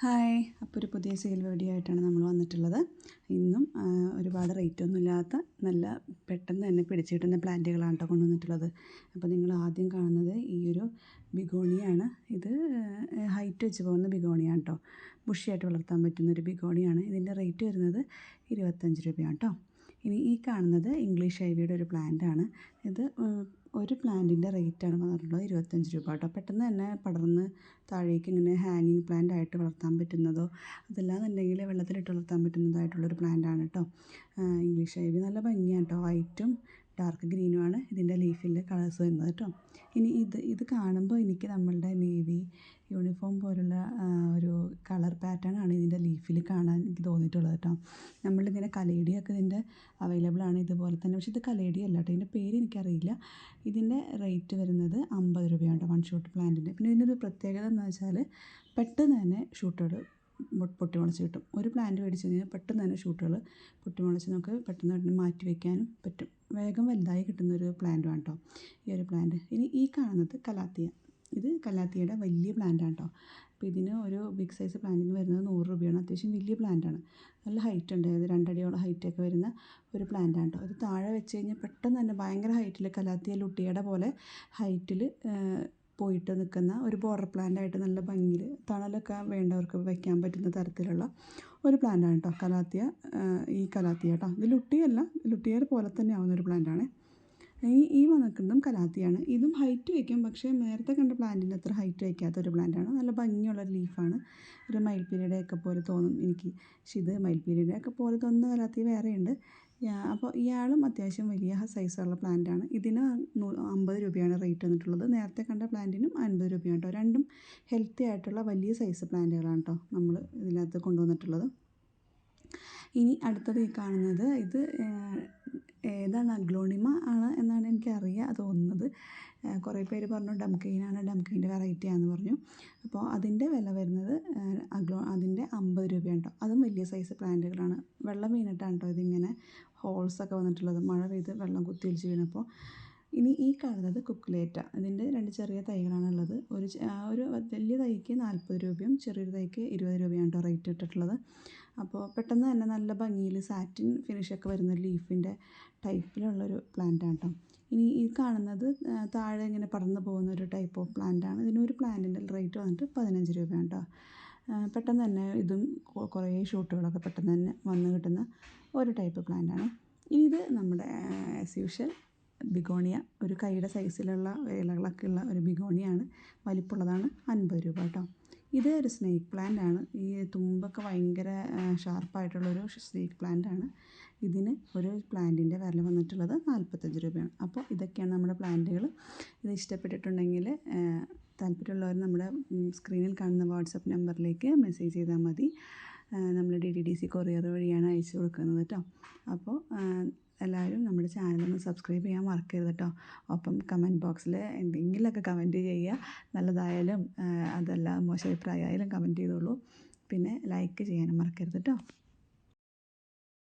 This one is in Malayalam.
ഹായ്. അപ്പോൾ ഒരു പുതിയ സെയിൽ വീഡിയോ ആയിട്ടാണ് നമ്മൾ വന്നിട്ടുള്ളത്. ഇന്നും ഒരുപാട് റേറ്റ് ഒന്നും ഇല്ലാത്ത നല്ല പെട്ടെന്ന് തന്നെ പിടിച്ചു കിട്ടുന്ന പ്ലാന്റുകളാണ് കേട്ടോ കൊണ്ടുവന്നിട്ടുള്ളത്. അപ്പോൾ നിങ്ങൾ ആദ്യം കാണുന്നത് ഈ ഒരു ബിഗോണിയാണ്. ഇത് ഹൈറ്റ് വെച്ച് പോകുന്ന ബിഗോണിയാണ് കേട്ടോ. ബുഷിയായിട്ട് വളർത്താൻ പറ്റുന്ന ഒരു ബിഗോണിയാണ്. ഇതിന്റെ റേറ്റ് വരുന്നത് ഇരുപത്തഞ്ച് രൂപയാണ് കേട്ടോ. ഇനി ഈ കാണുന്നത് ഇംഗ്ലീഷ് ഐവിയുടെ ഒരു പ്ലാന്റാണ് ഇത് ഒരു പ്ലാന്റിന്റെ റേറ്റാണ് പറഞ്ഞിട്ടുള്ളത് ഇരുപത്തഞ്ച് രൂപ കേട്ടോ. പെട്ടെന്ന് തന്നെ പടർന്ന് താഴേക്ക് ഇങ്ങനെ ഹാങ്ങിങ് പ്ലാന്റ് ആയിട്ട് വളർത്താൻ പറ്റുന്നതോ അതല്ലാന്നുണ്ടെങ്കിൽ വെള്ളത്തിലിട്ട് വളർത്താൻ പറ്റുന്നതായിട്ടുള്ളൊരു പ്ലാന്റാണ് കേട്ടോ. ഇംഗ്ലീഷ് ഐവി നല്ല ഭംഗിയാണ് കേട്ടോ. വൈറ്റും ഡാർക്ക് ഗ്രീനുമാണ് ഇതിന്റെ ലീഫിന്റെ കളേഴ്സ് വരുന്നത് കേട്ടോ. ഇനി ഇത് ഇത് കാണുമ്പോൾ എനിക്ക് നമ്മളുടെ നേവി യൂണിഫോം പോലുള്ള ഒരു കളർ പാറ്റേൺ ആണ് ഇതിന്റെ ലീഫിൽ കാണാൻ എനിക്ക് തോന്നിയിട്ടുള്ളത് കേട്ടോ. നമ്മളിങ്ങനെ കലേഡിയൊക്കെ ഇതിന്റെ അവൈലബിൾ ആണ് ഇതുപോലെ തന്നെ. പക്ഷേ ഇത് കലേഡി അല്ല കേട്ടോ. ഇതിന്റെ പേര് എനിക്കറിയില്ല. ഇതിന്റെ റേറ്റ് വരുന്നത് അമ്പത് രൂപയാണ് കേട്ടോ വൺ ഷൂട്ട് പ്ലാന്റിന്റെ പിന്നെ ഇതിന്റെ ഒരു പ്രത്യേകത എന്ന് വെച്ചാൽ പെട്ടെന്ന് തന്നെ ഷൂട്ടുകൾ പൊട്ടി മുളച്ച് കിട്ടും. ഒരു പ്ലാന്റ് മേടിച്ച് കഴിഞ്ഞാൽ പെട്ടെന്ന് തന്നെ ഷൂട്ടുകൾ പൊട്ടി മുളച്ച് നമുക്ക് പെട്ടെന്ന് മാറ്റി വയ്ക്കാനും പറ്റും. വേഗം വലുതായി ഒരു പ്ലാന്റുമാണ് കേട്ടോ ഈ ഒരു പ്ലാന്റ് ഇനി ഈ കാണുന്നത് കലാത്തിയ. ഇത് കലാത്തിയുടെ വലിയ പ്ലാന്റാണ് കേട്ടോ അപ്പോൾ ഇതിന് ഒരു ബിഗ് സൈസ് പ്ലാന്റിന് വരുന്നത് നൂറ് രൂപയാണ്. അത്യാവശ്യം വലിയ പ്ലാന്റാണ് നല്ല ഹൈറ്റ് ഉണ്ട്. അതായത് രണ്ടടിയോളം ഹൈറ്റൊക്കെ വരുന്ന ഒരു പ്ലാന്റാണ് കേട്ടോ ഇത് താഴെ വെച്ച് കഴിഞ്ഞാൽ പെട്ടെന്ന് തന്നെ ഭയങ്കര ഹൈറ്റിൽ കലാത്തിയ ലുട്ടിയുടെ പോലെ ഹൈറ്റിൽ പോയിട്ട് നിൽക്കുന്ന ഒരു ബോർഡർ പ്ലാന്റ് ആയിട്ട് നല്ല ഭംഗിയിൽ തണലൊക്കെ വേണ്ടവർക്ക് വയ്ക്കാൻ പറ്റുന്ന തരത്തിലുള്ള ഒരു പ്ലാന്റാണ് കേട്ടോ കലാത്തിയ ഈ കലാത്തിയ കേട്ടോ ഇത് ലുട്ടിയല്ല ലുട്ടിയർ പോലെ തന്നെ ആവുന്ന ഒരു പ്ലാന്റാണ് ഈ ഈ വന്നിക്കുന്നതും കലാത്തിയാണ്. ഇതും ഹൈറ്റ് വയ്ക്കും പക്ഷേ നേരത്തെ കണ്ട പ്ലാന്റിന്റെ അത്ര ഹൈറ്റ് വയ്ക്കാത്ത ഒരു പ്ലാന്റാണ് നല്ല ഭംഗിയുള്ള ഒരു ലീഫാണ് ഒരു മയിൽപ്പീലിയുടെ ഒക്കെ പോലെ തോന്നും എനിക്ക്. പക്ഷേ ഇത് മയിൽപ്പീലിയുടെ ഒക്കെ പോലെ തോന്നുന്ന കലാത്തി വേറെയുണ്ട്. അപ്പോൾ ഇയാളും അത്യാവശ്യം വലിയ സൈസുള്ള പ്ലാന്റാണ് ഇതിന് അമ്പത് രൂപയാണ് റേറ്റ് വന്നിട്ടുള്ളത്. നേരത്തെ കണ്ട പ്ലാന്റിനും അൻപത് രൂപയാണ് കേട്ടോ രണ്ടും ഹെൽത്തി ആയിട്ടുള്ള വലിയ സൈസ് പ്ലാന്റുകളാണ് കേട്ടോ നമ്മൾ ഇതിനകത്ത് കൊണ്ടുവന്നിട്ടുള്ളത്. ഇനി അടുത്തത് ഈ കാണുന്നത് ഇത് ഏതാണ് അഗ്ലോണിമ ആണ് എന്നാണ് എനിക്ക് അറിയാൻ തോന്നുന്നത് കുറേ പേര് പറഞ്ഞു ഡംകെയിനാണ് ഡംകെയിന്റെ വെറൈറ്റി ആണെന്ന് പറഞ്ഞു. അപ്പോൾ അതിന്റെ വില വരുന്നത് അഗ്ലോ അതിന്റെ അമ്പത് രൂപയാണ് കേട്ടോ അതും വലിയ സൈസ് പ്ലാന്റുകളാണ്. വെള്ളം വീണിട്ടാണ് കേട്ടോ ഇതിങ്ങനെ ഹോൾസൊക്കെ വന്നിട്ടുള്ളത്. മഴ പെയ്ത് വെള്ളം കുത്തിയൊലിച്ച് വീണപ്പോൾ ഇനി ഈ കാണുന്നത് കുക്കുലേറ്റ. ഇതിന്റെ രണ്ട് ചെറിയ തൈകളാണ് ഉള്ളത് ഒരു ഒരു വലിയ തൈക്ക് നാൽപ്പത് രൂപയും ചെറിയൊരു തൈക്ക് ഇരുപത് രൂപയാണ് കേട്ടോ റേറ്റ് ഇട്ടിട്ടുള്ളത്. അപ്പോൾ പെട്ടെന്ന് തന്നെ നല്ല ഭംഗിയിൽ സാറ്റിൻ ഫിനിഷൊക്കെ വരുന്ന ലീഫിന്റെ ടൈപ്പിലുള്ളൊരു പ്ലാന്റാണ് കേട്ടോ. ഇനി ഈ കാണുന്നത് താഴെ ഇങ്ങനെ പടർന്നു പോകുന്ന ഒരു ടൈപ്പ് ഓഫ് പ്ലാന്റാണ് ഇതിനൊരു പ്ലാന്റിന്റെ റേറ്റ് വന്നിട്ട് പതിനഞ്ച് രൂപയാണ് കേട്ടോ. പെട്ടെന്ന് തന്നെ ഇതും കുറേ ഷൂട്ടുകളൊക്കെ പെട്ടെന്ന് തന്നെ വന്ന് കിട്ടുന്ന ഒരു ടൈപ്പ് പ്ലാന്റാണ് ഇനി ഇത് നമ്മുടെ ആസ് യൂഷ്വൽ ബിഗോണിയ ഒരു കൈയുടെ സൈസിലുള്ള ഇലകളൊക്കെ ഉള്ള ഒരു ബിഗോണിയാണ്. വലിപ്പമുള്ളതാണ് അൻപത് രൂപ കേട്ടോ. ഇത് ഒരു സ്നേക്ക് പ്ലാന്റ് ആണ്. ഈ തുമ്പൊക്കെ ഭയങ്കര ഷാർപ്പായിട്ടുള്ളൊരു സ്നേക്ക് പ്ലാന്റ് ആണ്. ഇതിന് ഒരു പ്ലാന്റിന്റെ വില വന്നിട്ടുള്ളത് നാൽപ്പത്തഞ്ച് രൂപയാണ്. അപ്പോൾ ഇതൊക്കെയാണ് നമ്മുടെ പ്ലാന്റുകൾ. ഇത് ഇഷ്ടപ്പെട്ടിട്ടുണ്ടെങ്കിൽ താല്പര്യമുള്ളവർ നമ്മുടെ സ്ക്രീനിൽ കാണുന്ന വാട്സപ്പ് നമ്പറിലേക്ക് മെസ്സേജ് ചെയ്താൽ മതി. നമ്മൾ D D D C courier വഴിയാണ് അയച്ചു കൊടുക്കുന്നത് കേട്ടോ. അപ്പോൾ എല്ലാവരും നമ്മുടെ ചാനലൊന്ന് സബ്സ്ക്രൈബ് ചെയ്യാൻ മറക്കരുത് കേട്ടോ ഒപ്പം കമന്റ് ബോക്സിൽ എന്തെങ്കിലുമൊക്കെ കമന്റ് ചെയ്യുക. നല്ലതായാലും അതല്ല മോശം അഭിപ്രായമായാലും കമന്റ് ചെയ്തോളൂ. പിന്നെ ലൈക്ക് ചെയ്യാനും മറക്കരുത് കേട്ടോ